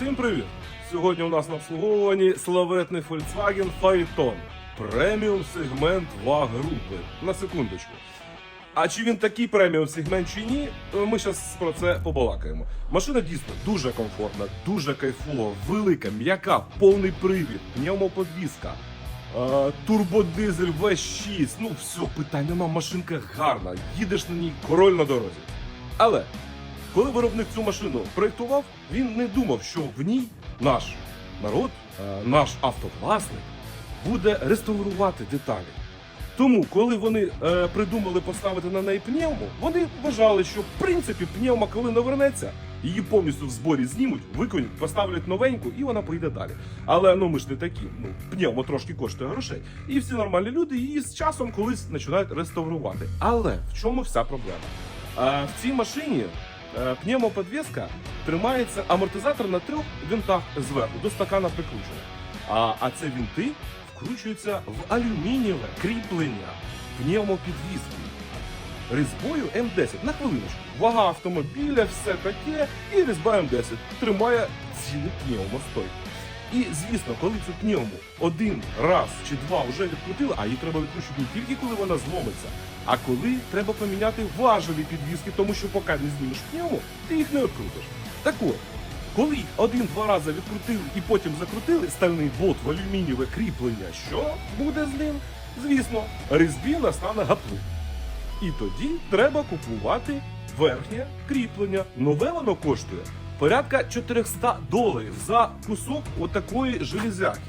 Всім привіт! Сьогодні у нас на обслуговуванні славетний Volkswagen Phaeton. Преміум сегмент ВАГ групи. На секундочку. А чи він такий преміум сегмент чи ні, ми зараз про це побалакаємо. Машина дійсно дуже комфортна, дуже кайфова, велика, м'яка, повний привід, пневмоподвізка, е, турбодизель V6. Ну все, питань нема, машинка гарна. Їдеш на ній король на дорозі. Але коли виробник цю машину проєктував, він не думав, що в ній наш народ, е, наш автовласник буде реставрувати деталі. Тому, коли вони е, придумали поставити на неї пневму, вони вважали, що в принципі пневма, коли навернеться, її повністю в зборі знімуть, виконуть, поставлять новеньку, і вона поїде далі. Але ну ми ж не такі. Ну пневма трошки коштує грошей, і всі нормальні люди її з часом колись починають реставрувати. Але в чому вся проблема? Е, в цій машині пневмоподвеска тримається амортизатор на трьох винтах зверху до стакана прикручено. А, а це вінти вкручуються в алюмінієве кріплення пневмопідвіски різьбою М10. На хвилиночку. Вага автомобіля, все таке, і різьба М10 тримає цілу пневмостой. І звісно, коли цю пневму один раз чи два вже відкрутили, а її треба відкручувати не тільки коли вона зломиться, а коли треба поміняти важелі підвіски, тому що поки не знімеш пневму, ти їх не відкрутиш. Так от, коли один-два рази відкрутили і потім закрутили стальний болт в алюмінієве кріплення, що буде з ним? Звісно, різьбі настане гаплик. І тоді треба купувати верхнє кріплення. Нове воно коштує порядка 400 доларів за кусок отакої железяки.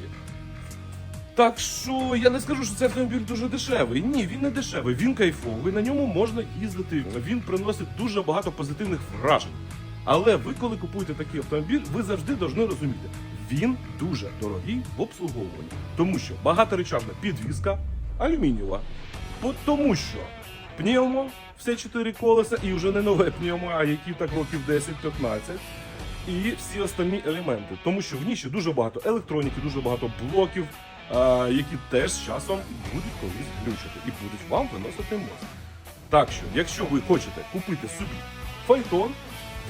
Так що я не скажу, що цей автомобіль дуже дешевий. Ні, він не дешевий, він кайфовий, на ньому можна їздити. Він приносить дуже багато позитивних вражень. Але ви, коли купуєте такий автомобіль, ви завжди повинні розуміти, він дуже дорогий в обслуговуванні, тому що багаторечавна підвізка алюмінієва. Тому що пневмо, все чотири колеса, і вже не нове пневмо, а які так років 10-15 і всі остальні елементи. Тому що в ній ще дуже багато електроніки, дуже багато блоків, а, які теж з часом будуть колись глючити і будуть вам виносити мозок. Так що, якщо ви хочете купити собі файтон,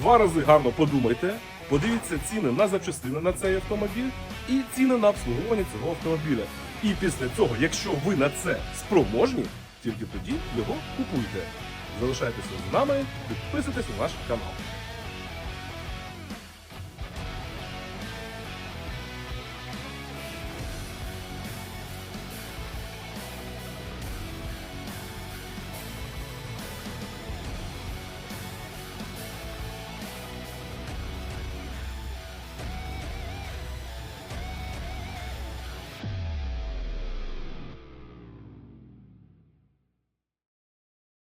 два рази гарно подумайте, подивіться ціни на запчастини на цей автомобіль і ціни на обслуговування цього автомобіля. І після цього, якщо ви на це спроможні, тільки тоді його купуйте. Залишайтеся з нами, підписуйтесь на наш канал.